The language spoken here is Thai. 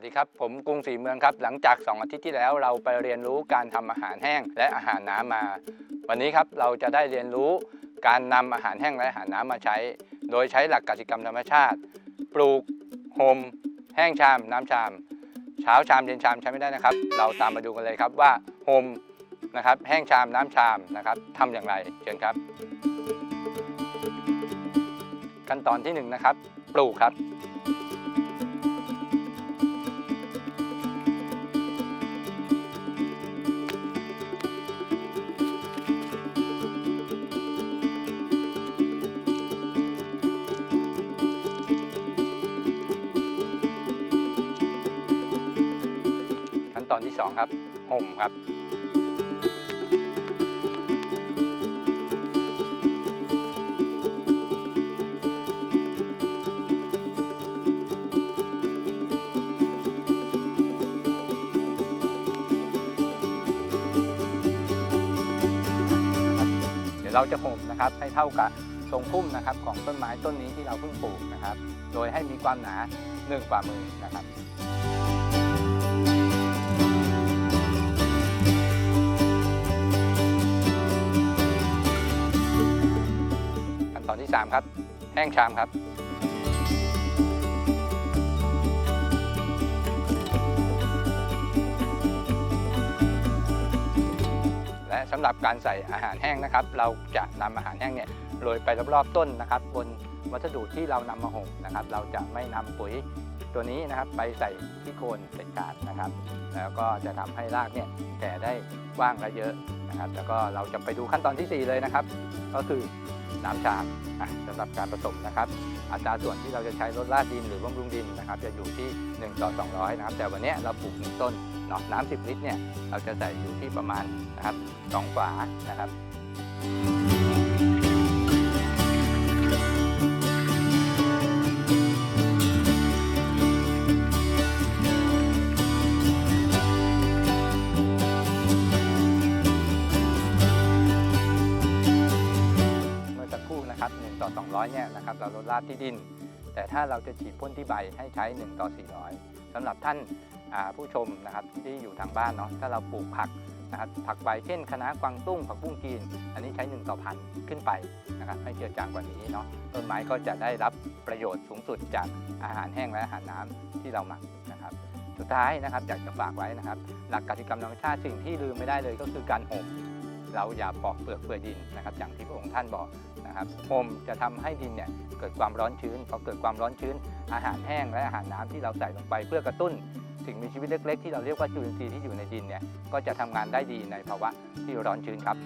วัสดีครับ ผมกรุงศรีเมืองครับ หลังจาก 2 อาทิตย์ที่แล้วเราไปเรียนรู้การทำอาหารแห้งและอาหารน้ำมา วันนี้ครับเราจะได้เรียนรู้การนำอาหารแห้งและอาหารน้ำมาใช้ โดยใช้หลักกสิกรรมธรรมชาติ ปลูกโฮมแห้งชาม น้ำชาม เช้าชามเย็นชามใช้ไม่ได้นะครับ เราตามมาดูกันเลยครับว่าโฮมนะครับแห้งชามน้ำชามนะครับทำอย่างไรเชิญครับ ขั้นตอนที่หนึ่งนะครับปลูกครับ ตอนที่ 2 ครับห่มครับเดี๋ยวเราจะห่มนะครับให้เท่ากับทรงพุ่มนะครับของต้นไม้ต้นนี้ที่เราเพิ่งปลูกนะครับ โดยให้มีความหนาหนึ่งฝ่ามือนะครับ ครับ แห้งชามครับและสำหรับการใส่อาหารแห้งนะครับ เราจะนำอาหารแห้งเนี่ยโรยไปรอบๆต้นนะครับ บนวัสดุที่เรานำมาห่มนะครับ เราจะไม่นำปุ๋ยตัวนี้นะครับ ไปใส่ที่โคนเด็ดขาดนะครับ แล้วก็จะทำให้รากเนี่ยแก่ได้ว้างและเยอะนะครับ แล้วก็เราจะไปดูขั้นตอนทีสี่4 เลยนะครับ ก็คือ น้ำชาสำหรับการผสมนะครับ อัตราส่วนที่เราจะใช้ลดราดดินหรือบำรุงดินนะครับ จะอยู่ที่ 1 ต่อ 200 นะครับ แต่วันนี้เราปลูกหนึ่งต้นเนาะน้ำ10 ลิตรเนี่ยเราจะใส่อยู่ที่ประมาณนะครับสองฝานะครับ 200เนี่ยนะครับเราลดราดที่ดิน แต่ถ้าเราจะฉีดพ่นที่ใบให้ใช้ 1 ต่อ 400สำหรับท่านาผู้ชมนะครับที่อยู่ทางบ้านเนาะถ้าเราปลูกผักนะครับผักใบเช่นคะน้ากวางตุ้งผักบุ้งจีน อันนี้ใช้ 1 ต่อพันขึ้นไปนะครับให้เจือจางกว่านี้เนาะต้นไม้ก็จะได้รับประโยชน์สูงสุดจากอาหารแห้งและอาหารน้ำที่เราหมักนะครับ สุดท้ายนะครับอยากจะฝากไว้นะครับ หลักกติกรรมธรรมชาติสิ่งที่ลืมไม่ได้เลยก็คือการห่ม เราอย่าปอกเปลือกเปลือยดินนะครับ อย่างที่พระองค์ท่านบอกนะครับโฮมจะทำให้ดินเนี่ยเกิดความร้อนชื้นพอเกิดความร้อนชื้น อาหารแห้งและอาหารน้ำที่เราใส่ลงไป เพื่อกระตุ้นสิ่งมีชีวิตเล็ก ๆ ที่เราเรียกว่าจุลินทรีย์ที่อยู่ในดินเนี่ยก็จะทำงานได้ดีในภาวะที่ร้อนชื้นครับ